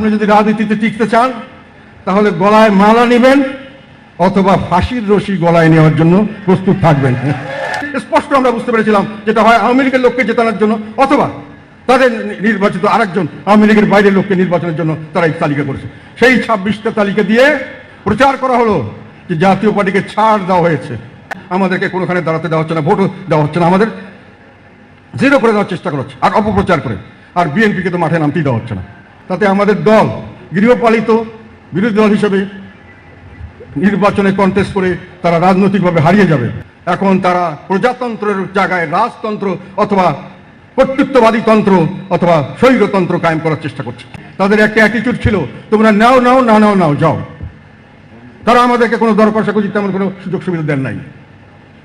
আপনি যদি রাজনীতিতে টিকতে চান, তাহলে গলায় মালা নেবেন অথবা ফাঁসির রশি গলায় নেওয়ার জন্য প্রস্তুত থাকবেন। স্পষ্ট আমরা বুঝতে পেরেছিলাম যেটা হয় আওয়ামী লীগের লোককে জেতানোর জন্য, অথবা তাদের নির্বাচিত আরেকজন আওয়ামী লীগের বাইরের লোককে নির্বাচনের জন্য তারা এই তালিকা করেছে। সেই ছাব্বিশটা তালিকা দিয়ে প্রচার করা হলো যে জাতীয় পার্টিকে ছাড় দেওয়া হয়েছে। আমাদেরকে কোনোখানে দাঁড়াতে দেওয়া হচ্ছে না, ভোটও দেওয়া হচ্ছে না আমাদের। জিরো করে দেওয়ার চেষ্টা করা হচ্ছে, আর অপপ্রচার করে। আর বিএনপিকে তো মাঠে নামতেই দেওয়া হচ্ছে না। তাতে আমাদের দল গৃহপালিত বিরোধী দল হিসেবে নির্বাচনে কন্টেস্ট করে তারা রাজনৈতিকভাবে হারিয়ে যাবে। এখন তারা প্রজাতন্ত্রের জায়গায় রাজতন্ত্র অথবা কর্তৃত্ববাদী তন্ত্র অথবা স্বৈরতন্ত্র কায়েম করার চেষ্টা করছে। তাদের একটা অ্যাটিটিউড ছিল, তোমরা নাও নাও, না, নাও নাও, যাও। তারা আমাদেরকে কোনো দর কষাকষি তেমন কোনো সুযোগ সুবিধা দেন নাই।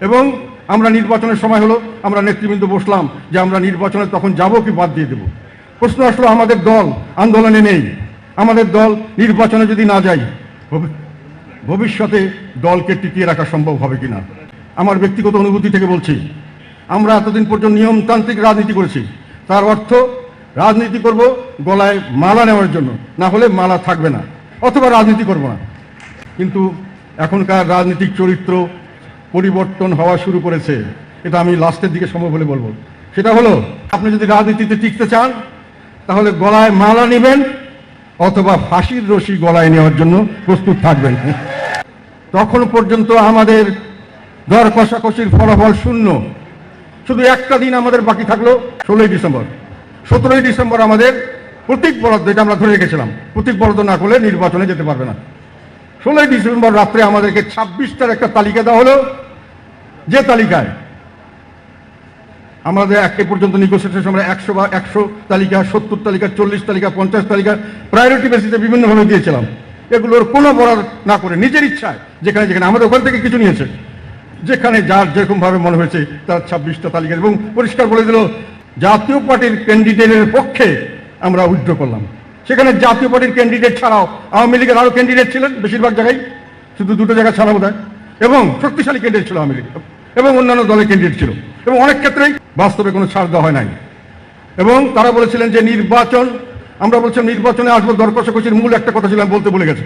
এবং আমরা নির্বাচনের সময় হলো, আমরা নেতৃবৃন্দ বসলাম যে আমরা নির্বাচনে তখন যাব কি বাদ দিয়ে দেব। প্রশ্ন আসলো, আমাদের দল আন্দোলনে নেই। আমাদের দল নির্বাচনে যদি না যাই ভবি- ভবিষ্যতে দলকে টিকিয়ে রাখা সম্ভব হবে কিনা? আমার ব্যক্তিগত অনুভূতি থেকে বলছি, আমরা এতদিন পর্যন্ত নিয়মতান্ত্রিক রাজনীতি করেছি। তার অর্থ, রাজনীতি করব গলায় মালা নেওয়ার জন্য, না হলে মালা থাকবে না, অথবা রাজনীতি করব না। কিন্তু এখনকার রাজনৈতিক চরিত্র পরিবর্তন হওয়া শুরু করেছে, এটা আমি লাস্টের দিকে সম্ভব বলে বলব। সেটা হলো, আপনি যদি রাজনীতিতে টিকতে চান তাহলে গলায় মালা নেবেন অথবা ফাঁসির রশি গলায় নেওয়ার জন্য প্রস্তুত থাকবেন। তখন পর্যন্ত আমাদের দর কষাকষির ফলাফল শূন্য। শুধু একটা দিন আমাদের বাকি থাকল, ষোলোই ডিসেম্বর। সতেরোই ডিসেম্বর আমাদের প্রতীক বরাদ্দ এটা আমরা ধরে রেখেছিলাম। প্রতীক বরাদ্দ না করলে নির্বাচনে যেতে পারবে না। ষোলোই ডিসেম্বর রাত্রে আমাদেরকে ছাব্বিশটার একটা তালিকা দেওয়া হলো। যে তালিকায় আমাদের একে পর্যন্ত নিগোসিয়েশন আমরা একশো বা একশো তালিকা, সত্তর তালিকা, চল্লিশ তালিকা, পঞ্চাশ তালিকা প্রায়োরিটি বেসিসে বিভিন্নভাবে দিয়েছিলাম। এগুলোর কোনো বরাদ না করে নিজের ইচ্ছায় যেখানে যেখানে আমাদের ওখান থেকে কিছু নিয়েছে, যেখানে যার যেরকমভাবে মনে হয়েছে তার ছাব্বিশটা তালিকা এবং পরিষ্কার বলে দিল, জাতীয় পার্টির ক্যান্ডিডেটের পক্ষে আমরা উইথড্র করলাম। সেখানে জাতীয় পার্টির ক্যান্ডিডেট ছাড়াও আওয়ামী লীগের আরও ক্যান্ডিডেট ছিলেন বেশিরভাগ জায়গায়, শুধু দুটো জায়গা ছাড়া বোধ এবং শক্তিশালী ক্যান্ডিডেট ছিল আওয়ামী লীগ, এবং অন্যান্য দলের ক্যান্ডিডেট ছিল। এবং অনেক ক্ষেত্রেই বাস্তবে কোনো ছাড় দেওয়া হয় নাই। এবং তারা বলেছিলেন যে নির্বাচন, আমরা বলছিলাম নির্বাচনে আসব দর কষাকষির মূল একটা কথা ছিল, আমি বলতে ভুলে গেছি।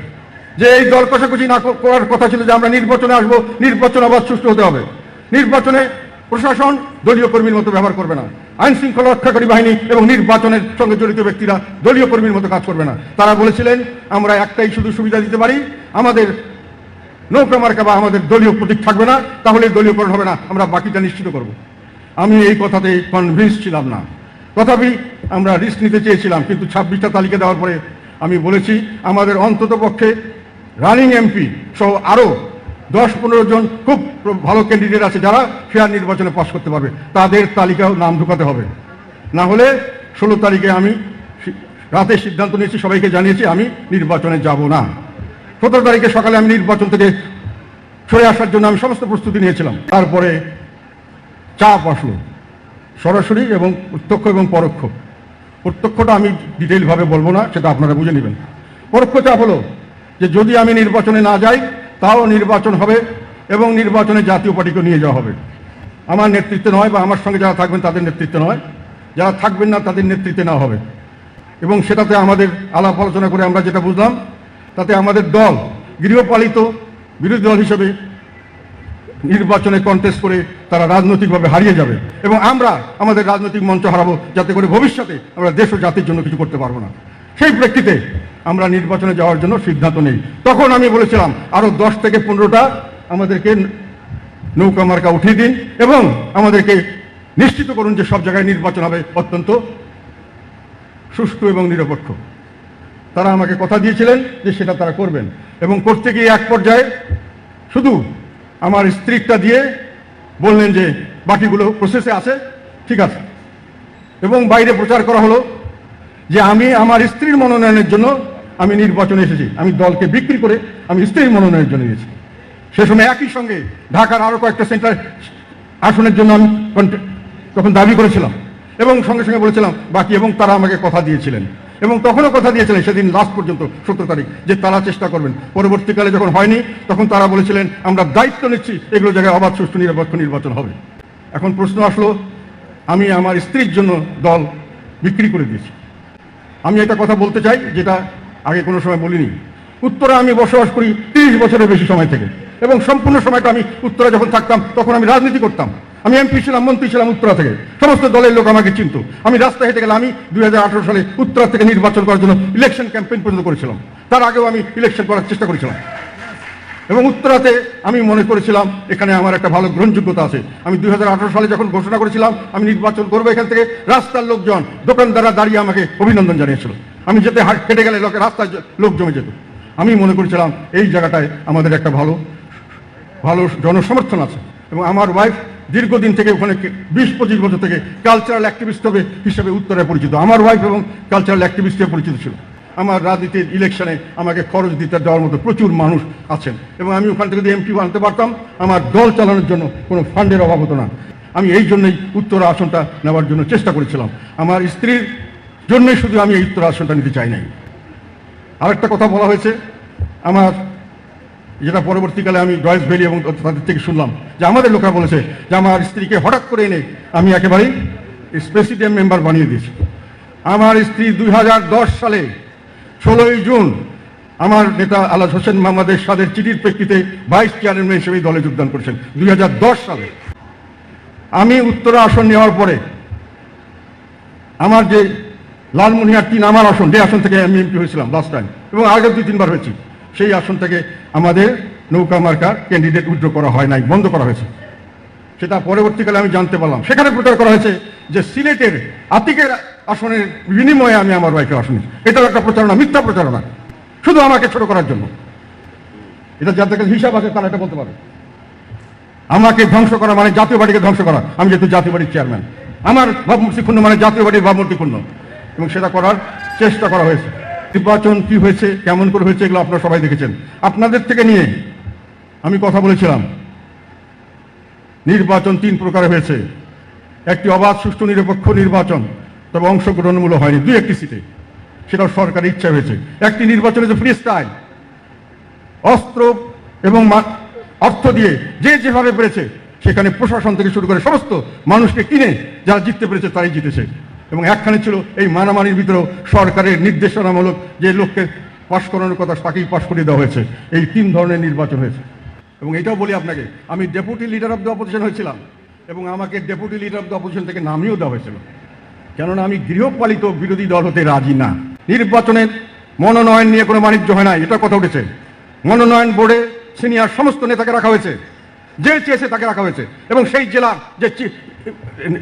যে এই দর কষাকষি না করার কথা ছিল যে আমরা নির্বাচনে আসব, নির্বাচন আবার সুষ্ঠু হতে হবে। নির্বাচনে প্রশাসন দলীয় কর্মীর মতো ব্যবহার করবে না। আইন শৃঙ্খলা রক্ষাকারী বাহিনী এবং নির্বাচনের সঙ্গে জড়িত ব্যক্তিরা দলীয় কর্মীর মতো কাজ করবে না। তারা বলেছিলেন, আমরা একটাই শুধু সুবিধা দিতে পারি, আমাদের নৌকা মার্কা বা আমাদের দলীয় প্রতীক থাকবে না তাহলে দলীয়করণ হবে না, আমরা বাকিটা নিশ্চিত করব। আমি এই কথাতে কনভিন্স ছিলাম না। তথাপি আমরা রিস্ক নিতে চেয়েছিলাম, কিন্তু ছাব্বিশটা তালিকা দেওয়ার পরে আমি বলেছি, আমাদের অন্তত পক্ষে রানিং এমপি সহ আরও দশ পনেরো জন খুব ভালো ক্যান্ডিডেট আছে যারা ফেয়ার নির্বাচনে পাশ করতে পারবে, তাদের তালিকাও নাম ঢুকাতে হবে। না হলে ষোলো তারিখে আমি রাতে সিদ্ধান্ত নিয়েছি, সবাইকে জানিয়েছি, আমি নির্বাচনে যাব না। সতেরো তারিখে সকালে আমি নির্বাচন থেকে সরে আসার জন্য আমি সমস্ত প্রস্তুতি নিয়েছিলাম। তারপরে চাপ আসলো, সরাসরি এবং প্রত্যক্ষ এবং পরোক্ষ। প্রত্যক্ষটা আমি ডিটেলভাবে বলব না, সেটা আপনারা বুঝে নেবেন। পরোক্ষ চাপ হলো যে যদি আমি নির্বাচনে না যাই, তাও নির্বাচন হবে এবং নির্বাচনে জাতীয় পার্টিকে নিয়ে যাওয়া হবে। আমার নেতৃত্বে নয় বা আমার সঙ্গে যারা থাকবেন তাদের নেতৃত্বে নয়। যারা থাকবেন না তাদের নেতৃত্বে না হবে। এবং সেটাতে আমাদের আলাপ আলোচনা করে আমরা যেটা বুঝলাম তাতে আমাদের দল গৃহপালিত বিরোধী দল হিসেবে নির্বাচনে কন্টেস্ট করে তারা রাজনৈতিকভাবে হারিয়ে যাবে। এবং আমরা আমাদের রাজনৈতিক মঞ্চ হারাবো, যাতে করে ভবিষ্যতে আমরা দেশ ও জাতির জন্য কিছু করতে পারব না। সেই প্রেক্ষিতে আমরা নির্বাচনে যাওয়ার জন্য সিদ্ধান্ত নেই। তখন আমি বলেছিলাম আরও দশ থেকে পনেরোটা আমাদেরকে নৌকা মার্কা উঠিয়ে দিন এবং আমাদেরকে নিশ্চিত করুন যে সব জায়গায় নির্বাচন হবে অত্যন্ত সুষ্ঠু এবং নিরপেক্ষ। তারা আমাকে কথা দিয়েছিলেন যে সেটা তারা করবেন এবং করতে গিয়ে এক পর্যায়ে শুধু আমার স্ত্রীটা দিয়ে বললেন যে বাকিগুলো প্রসেসে আছে, ঠিক আছে। এবং বাইরে প্রচার করা হলো যে আমি আমার স্ত্রীর মনোনয়নের জন্য আমি নির্বাচনে এসেছি। আমি দলকে বিক্রি করে আমি স্ত্রীর মনোনয়নের জন্য এসেছি সে সময় একই সঙ্গে ঢাকার আরও কয়েকটা সেন্টার আসনের জন্য আমি তখন দাবি করেছিলাম এবং সঙ্গে সঙ্গে বলেছিলাম, বাকি এবং তারা আমাকে কথা দিয়েছিলেন। এবং তখনও কথা দিয়েছিলেন, সেদিন লাস্ট পর্যন্ত সতেরো তারিখ, যে তারা চেষ্টা করবেন। পরবর্তীকালে যখন হয়নি, তখন তারা বলেছিলেন, আমরা দায়িত্ব নিচ্ছি, এগুলো জায়গায় অবাধ, সুষ্ঠু, নিরপেক্ষ নির্বাচন হবে। এখন প্রশ্ন আসলো, আমি আমার স্ত্রীর জন্য দল বিক্রি করে দিয়েছি। আমি একটা কথা বলতে চাই, যেটা আগে কোনো সময় বলিনি। উত্তরে আমি বসবাস করি তিরিশ বছরের বেশি সময় থেকে এবং সম্পূর্ণ সময়টা আমি উত্তরে যখন থাকতাম, তখন আমি রাজনীতি করতাম। আমি এমপি ছিলাম, মন্ত্রী ছিলাম উত্তরা থেকে। সমস্ত দলের লোক আমাকে চিনত। আমি রাস্তায় হেঁটে গেলে আমি দুই হাজার আঠারো সালে উত্তরা থেকে নির্বাচন করার জন্য ইলেকশন ক্যাম্পেইন পর্যন্ত করেছিলাম। তার আগেও আমি ইলেকশন করার চেষ্টা করেছিলাম। এবং উত্তরাতে আমি মনে করেছিলাম, এখানে আমার একটা ভালো গ্রহণযোগ্যতা আছে। আমি দুই হাজার আঠেরো সালে যখন ঘোষণা করেছিলাম, আমি নির্বাচন করব এখান থেকে, রাস্তার লোকজন, দোকানদাররা দাঁড়িয়ে আমাকে অভিনন্দন জানিয়েছিল। আমি যেতে হাট গেলে লোকে রাস্তায় লোক জমে যেত। আমি মনে করেছিলাম, এই জায়গাটায় আমাদের একটা ভালো ভালো জনসমর্থন আছে। এবং আমার ওয়াইফ দীর্ঘদিন থেকে ওখানে বিশ পঁচিশ বছর থেকে কালচারাল অ্যাক্টিভিস্ট হবে হিসেবে উত্তরে পরিচিত। আমার ওয়াইফ এবং কালচারাল অ্যাক্টিভিস্ট হিসেবে পরিচিত ছিল। আমার রাজনীতির ইলেকশনে আমাকে খরচ দিতে দেওয়ার মতো প্রচুর মানুষ আছেন। এবং আমি ওখান থেকে যদি এমপি আনতে পারতাম, আমার দল চালানোর জন্য কোনো ফান্ডের অভাব হতো না। আমি এই জন্যই উত্তর আসনটা নেওয়ার জন্য চেষ্টা করেছিলাম। আমার স্ত্রীর জন্যই শুধু আমি এই উত্তর আসনটা নিতে চাই নাই। আরেকটা কথা বলা হয়েছে, আমার যেটা পরবর্তীকালে আমি ডয়েস ভ্যালি এবং তাদের থেকে শুনলাম, যে আমাদের লোকেরা বলেছে যে আমার স্ত্রীকে হঠাৎ করে এনে আমি একেবারেই প্রেসিডেন্ট মেম্বার বানিয়ে দিয়েছি। আমার স্ত্রী দুই হাজার দশ সালে ষোলোই জুন আমার নেতা আলাদ হোসেন মোহাম্মদ এরশাদের চিঠির প্রেক্ষিতে ভাইস চেয়ারম্যান হিসেবে দলে যোগদান করেছেন, দুই হাজার দশ সালে। আমি উত্তরা আসন নেওয়ার পরে আমার যে লালমনিহার তিন, আমার আসন, যে আসন থেকে আমি এমপি হয়েছিলাম লাস্ট টাইম এবং আগে দুই, তিনবার হয়েছি। সেই আসন থেকে আমাদের নৌকা মার্কার ক্যান্ডিডেট উইথড্র করা হয় নাই, বন্ধ করা হয়েছে। সেটা পরবর্তীকালে আমি জানতে পারলাম। সেখানে প্রচার করা হয়েছে যে সিলেটের আতিকের আসনের বিনিময়ে আমি আমার বাইকের আসন এটাও একটা প্রচারণা, মিথ্যা প্রচারণা। শুধু আমাকে ছোট করার জন্য। এটা যাদের কাছে হিসাব আছে, তারা এটা বলতে পারে আমাকে ধ্বংস করা মানে জাতীয় পার্টিকে ধ্বংস করা। আমি যেহেতু জাতীয় পার্টির চেয়ারম্যান আমার ভাবমূর্তি মানে জাতীয় পার্টির ভাবমূর্তি এবং সেটা করার চেষ্টা করা হয়েছে। নির্বাচন কি হয়েছে, কেমন করে হয়েছে এগুলো আপনারা সবাই দেখেছেন। আপনাদের থেকে নিয়ে আমি কথা বলেছিলাম। নির্বাচন তিন প্রকারে হয়েছে। একটি অবাধ, সুষ্ঠু, নিরপেক্ষ নির্বাচন, তবে অংশগ্রহণমূলক হয়নি। দুই একটি সিটে। সেটাও সরকারের ইচ্ছা হয়েছে। একটি নির্বাচনে যে ফ্রি স্টাইল অস্ত্র এবং অর্থ দিয়ে যে যেভাবে পেরেছে, সেখানে প্রশাসন থেকে শুরু করে সমস্ত মানুষকে কিনে যারা জিততে পেরেছে তারাই জিতেছে। এবং একখানে ছিল এই মারামারির ভিতরেও সরকারের নির্দেশনামূলক যে লোককে পাশ করানোর কথা তাকেই পাশ করিয়ে দেওয়া হয়েছে। এই তিন ধরনের নির্বাচন হয়েছে। এবং এটাও বলি আপনাকে, আমি deputy leader of the opposition হয়েছিলাম এবং আমাকে deputy leader of the opposition থেকে নামিয়েও দেওয়া হয়েছিল। কেননা আমি গৃহপালিত বিরোধী দল হতে রাজি না। নির্বাচনের মনোনয়ন নিয়ে কোনো বাণিজ্য হয় না, এটা কথা উঠেছে। মনোনয়ন বোর্ডে সিনিয়র সমস্ত নেতাকে রাখা হয়েছে। যে চেয়েছে তাকে রাখা হয়েছে। এবং সেই জেলার যে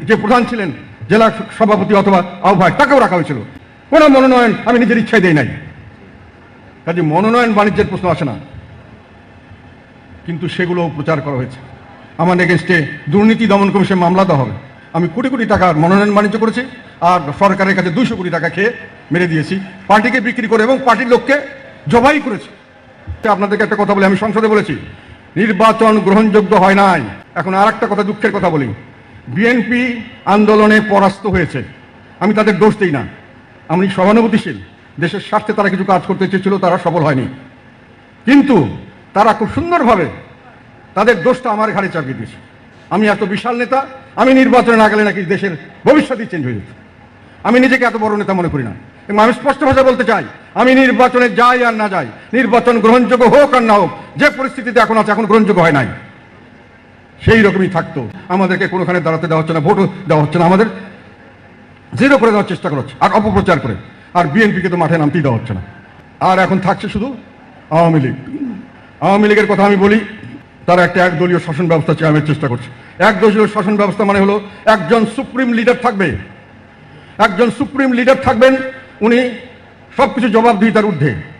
যে প্রধান ছিলেন জেলা সভাপতি অথবা আহ্বায়ক, তাকেও রাখা হয়েছিল। কোনো মনোনয়ন আমি নিজের ইচ্ছায় দেই নাই। কাজে মনোনয়ন বাণিজ্যের প্রশ্ন আসে না। কিন্তু সেগুলো প্রচার করা হয়েছে। আমার এগেনস্টে দুর্নীতি দমন কমিশন মামলা দেওয়া হবে। আমি কোটি কোটি টাকার মনোনয়ন বাণিজ্য করেছি আর সরকারের কাছে দুইশো কোটি টাকা খেয়ে মেরে দিয়েছি। পার্টিকে বিক্রি করে এবং পার্টির লোককে জবাই করেছি। আপনাদেরকে একটা কথা বলে, আমি সংসদে বলেছি নির্বাচন গ্রহণযোগ্য হয় নাই। এখন আর একটা কথা দুঃখের কথা বলি। বিএনপি আন্দোলনে পরাস্ত হয়েছে। আমি তাদের দোষ দিই না। আমি সহানুভূতিশীল। দেশের স্বার্থে তারা কিছু কাজ করতে চেয়েছিল, তারা সফল হয়নি। কিন্তু তারা খুব সুন্দরভাবে তাদের দোষটা আমার ঘাড়ে চাপিয়ে দিয়েছে। আমি এত বিশাল নেতা, আমি নির্বাচনে না গেলে নাকি দেশের ভবিষ্যৎই চেঞ্জ হয়ে যেত। আমি নিজেকে এত বড় নেতা মনে করি না। এবং আমি স্পষ্ট ভাষায় বলতে চাই, আমি নির্বাচনে যাই আর না যাই, নির্বাচন গ্রহণযোগ্য হোক আর না হোক যে পরিস্থিতিতে এখন আছে, এখন গ্রহণযোগ্য হয় নাই। সেই রকমই থাকতো। আমাদেরকে কোনোখানে দাঁড়াতে দেওয়া হচ্ছে না, ভোটও দেওয়া হচ্ছে না আমাদের। জিরো করে দেওয়ার চেষ্টা করা হচ্ছে, আর অপপ্রচার করে। আর বিএনপিকে তো মাঠে নামতেই দেওয়া হচ্ছে না। আর এখন থাকছে শুধু আওয়ামী লীগ। আওয়ামী লীগের কথা আমি বলি, তারা একটা একদলীয় শাসন ব্যবস্থা চেয়ারের চেষ্টা করছে। একদলীয় শাসন ব্যবস্থা মানে হলো, একজন সুপ্রিম লিডার থাকবে। একজন সুপ্রিম লিডার থাকবেন, উনি সব কিছু জবাবদিহিতার ঊর্ধ্বে।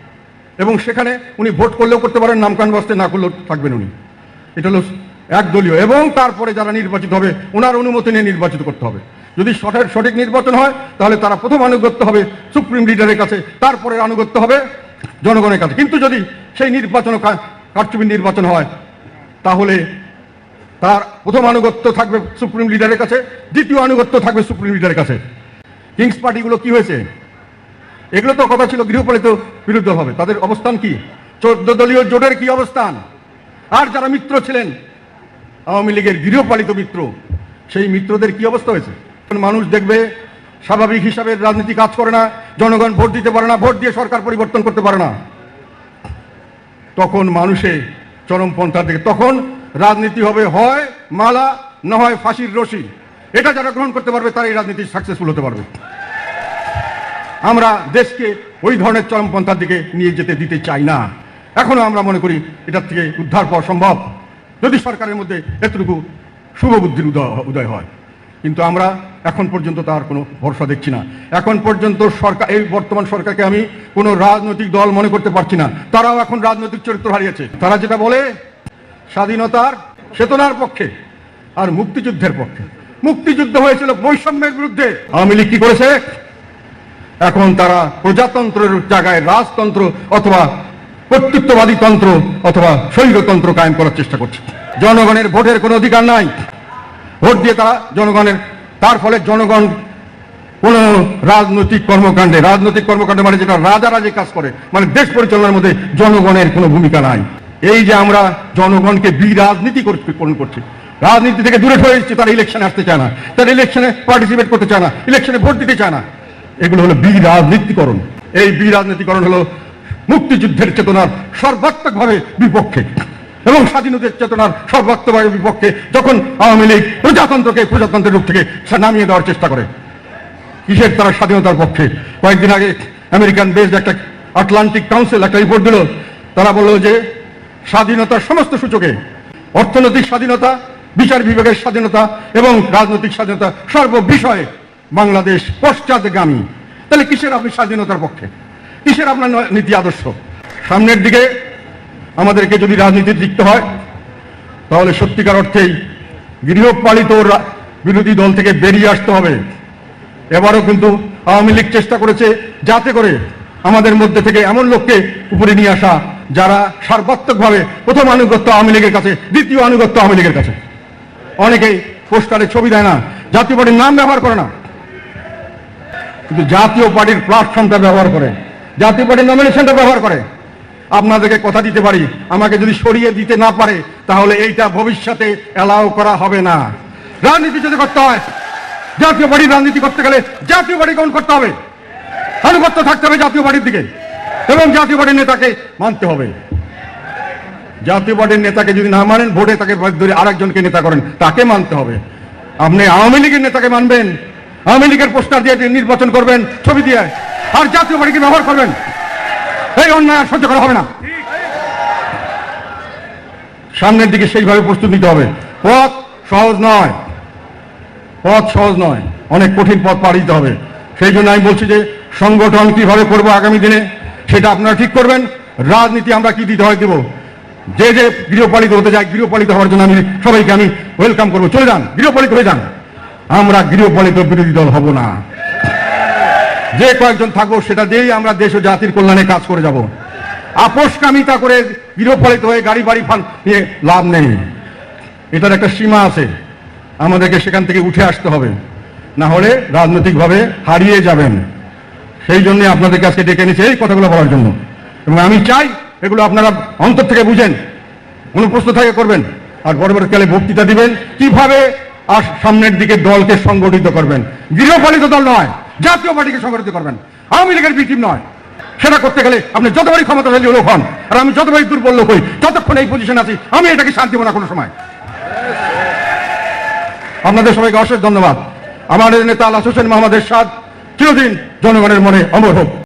এবং সেখানে উনি ভোট করলেও করতে পারেন নামকান বাস্তে না করলেও থাকবেন উনি। এটা হলো একদলীয়। এবং তারপরে যারা নির্বাচিত হবে, ওনার অনুমতি নিয়ে নির্বাচিত করতে হবে। যদি সঠিক সঠিক নির্বাচন হয়, তাহলে তারা প্রথম আনুগত্য হবে সুপ্রিম লিডারের কাছে, তারপরে আনুগত্য হবে জনগণের কাছে। কিন্তু যদি সেই নির্বাচন কারচুপি নির্বাচন হয়, তাহলে তার প্রথম আনুগত্য থাকবে সুপ্রিম লিডারের কাছে, দ্বিতীয় আনুগত্য থাকবে সুপ্রিম লিডারের কাছে। কিংস পার্টিগুলো কি হয়েছে? এগুলো তো কথা ছিল গৃহপালিত বিরুদ্ধ হবে। তাদের অবস্থান কি? চোদ্দ দলীয় জোটের কি অবস্থান? আর যারা মিত্র ছিলেন, আওয়ামী লীগের গৃহপালিত মিত্র, সেই মিত্রদের কি অবস্থা হয়েছে? মানুষ দেখবে, স্বাভাবিক হিসাবে রাজনীতি কাজ করে না, জনগণ ভোট দিতে পারে না, ভোট দিয়ে সরকার পরিবর্তন করতে পারে না, তখন মানুষে চরমপন্থার দিকে তখন রাজনীতি হবে হয় মালা, না হয় ফাঁসির রশি। এটা যারা গ্রহণ করতে পারবে তারা এই রাজনীতি সাকসেসফুল হতে পারবে। আমরা দেশকে ওই ধরনের চরমপন্থার দিকে নিয়ে যেতে দিতে চাই না। এখনও আমরা মনে করি এটার থেকে উদ্ধার পাওয়া সম্ভব। যদি সরকারের মধ্যে এতটুকু শুভ বুদ্ধির উদয় উদয় হয়। কিন্তু আমরা এখন পর্যন্ত তার কোনো ভরসা দেখছি না। এখন পর্যন্ত সরকার, এই বর্তমান সরকারকে আমি কোনো রাজনৈতিক দল মনে করতে পারছি না। তারাও এখন রাজনৈতিক চরিত্র হারিয়েছে। তারা যেটা বলে, স্বাধীনতার চেতনার পক্ষে আর মুক্তিযুদ্ধের পক্ষে। মুক্তিযুদ্ধ হয়েছিল বৈষম্যের বিরুদ্ধে। আওয়ামী লীগ কি করেছে? এখন তারা প্রজাতন্ত্রের জায়গায় রাজতন্ত্র অথবা কর্তৃত্ববাদী তন্ত্র অথবা স্বৈরতন্ত্র কায়েম করার চেষ্টা করছে। জনগণের ভোটের কোনো অধিকার নাই। ভোট দিয়ে তারা জনগণের, তার ফলে জনগণ কোন রাজনৈতিক কর্মকাণ্ডে রাজনৈতিক কর্মকাণ্ডে মানে যেটা রাজারা যে কাজ করে মানে দেশ পরিচালনার মধ্যে জনগণের কোনো ভূমিকা নাই। এই যে আমরা জনগণকে বিরাজনীতি করছি, রাজনীতি থেকে দূরে সরে এসেছি, তারা ইলেকশনে আসতে চায় না, তারা ইলেকশনে পার্টিসিপেট করতে চায় না ইলেকশনে ভোট দিতে চায় না। এগুলো হলো বিরাজনীতিকরণ এই বিরাজনীতিকরণ হলো মুক্তিযুদ্ধের চেতনার সর্বাত্মকভাবে বিপক্ষে এবং স্বাধীনতার চেতনার সর্বাত্মকভাবে বিপক্ষে যখন আওয়ামী লীগ প্রজাতন্ত্রকে প্রজাতন্ত্রের রূপ থেকে নামিয়ে দেওয়ার চেষ্টা করে। কিসের তারা স্বাধীনতার পক্ষে? কয়েকদিন আগে আমেরিকান বেসড একটা আটলান্টিক কাউন্সিল একটা রিপোর্ট দিল। তারা বলল যে স্বাধীনতার সমস্ত সূচকে অর্থনৈতিক স্বাধীনতা, বিচার বিভাগের স্বাধীনতা এবং রাজনৈতিক স্বাধীনতা সর্ব বিষয়ে বাংলাদেশ পশ্চাৎগামী। তাহলে কিসের আপনি স্বাধীনতার পক্ষে? কিসের আপনার নীতি আদর্শ? সামনের দিকে আমাদেরকে যদি রাজনীতির লিখতে হয়, তাহলে সত্যিকার অর্থেই গৃহপালিত বিরোধী দল থেকে বেরিয়ে আসতে হবে। এবারও কিন্তু আওয়ামী লীগ চেষ্টা করেছে যাতে করে আমাদের মধ্যে থেকে এমন লোককে উপরে নিয়ে আসা যারা সর্বাত্মকভাবে প্রথম আনুগত্য আওয়ামী লীগের কাছে, দ্বিতীয় আনুগত্য আওয়ামী লীগের কাছে। অনেকেই পোস্টারে ছবি দেয় না, জাতীয় পার্টির নাম ব্যবহার করে না। কিন্তু জাতীয় পার্টির প্ল্যাটফর্মটা ব্যবহার করে, জাতীয় পার্টির নমিনেশনটা ব্যবহার করে। আপনাদেরকে কথা দিতে পারি, আমাকে যদি সরিয়ে দিতে না পারে, তাহলে এইটা ভবিষ্যতে অ্যালাউ করা হবে না। রাজনীতি যদি করতে হয়। জাতীয় পার্টির রাজনীতি করতে গেলে জাতীয় পার্টি গ্রহণ করতে হবে। আনুগত্য থাকতে হবে জাতীয় পার্টির দিকে। এবং জাতীয় পার্টির নেতাকে মানতে হবে। জাতীয় পার্টির নেতাকে যদি না মানেন, ভোটে তাকে ধরে আরেকজনকে নেতা করেন, তাকে মানতে হবে। আপনি আওয়ামী লীগের নেতাকে মানবেন। আওয়ামী লীগের পোস্টার দিয়ে নির্বাচন করবেন, ছবি দিয়ে। আর জাতীয় পার্টিকে ব্যবহার করবেন। এই অন্যায় আর সহ্য করা হবে না। সামনের দিকে সেইভাবে প্রস্তুত নিতে হবে। পথ সহজ নয়। পথ সহজ নয়। অনেক কঠিন পথ পাড়ি দিতে হবে। সেই জন্য আমি বলছি যে, সংগঠন কীভাবে করব আগামী দিনে, সেটা আপনারা ঠিক করবেন। রাজনীতি আমরা কি দিতে হয় দেব? যে যে গৃহপালিত হতে যায় গৃহপালিত হওয়ার জন্য আমি সবাইকে আমি ওয়েলকাম করব। চলে যান, গৃহপালিত হয়ে যান। আমরা গৃহপালিত বিরোধী দল হব না। যে কয়েকজন থাকব সেটা দিয়েই আমরা দেশ ও জাতির কল্যাণে কাজ করে যাব। আপোষকামিতা করে গৃহপালিত হয়ে গাড়ি, বাড়ি, ফান নিয়ে লাভ নেই। এটার একটা সীমা আছে। আমাদেরকে সেখান থেকে উঠে আসতে হবে। না হলে রাজনৈতিকভাবে হারিয়ে যাবেন। সেই জন্য আপনাদেরকে আজকে ডেকে এনেছি এই কথাগুলো বলার জন্য। এবং আমি চাই এগুলো আপনারা অন্তর থেকে বুঝেন, কোনো প্রশ্ন থাকে করবেন, আর পরবর্তীকালে বক্তৃতা দিবেন। কীভাবে আর সামনের দিকে দলকে সংগঠিত করবেন। গৃহপালিত দল নয়, জাতীয় পার্টিকে সংগঠিত করবেন। আওয়ামী লীগের বিটিম নয়। সেটা করতে গেলে আপনি যতবারই ক্ষমতাশালী লোক হন আর আমি যতবারই দুর্বল লোক হই যতক্ষণ এই পজিশন আছি। আমি এটাকে শান্তি না কোনো সময়। আপনাদের সবাইকে অশেষ ধন্যবাদ। আমাদের নেতা আল্লাহ হোসেন মোহাম্মদ এরশাদ চিরদিন জনগণের মনে অমর হোক।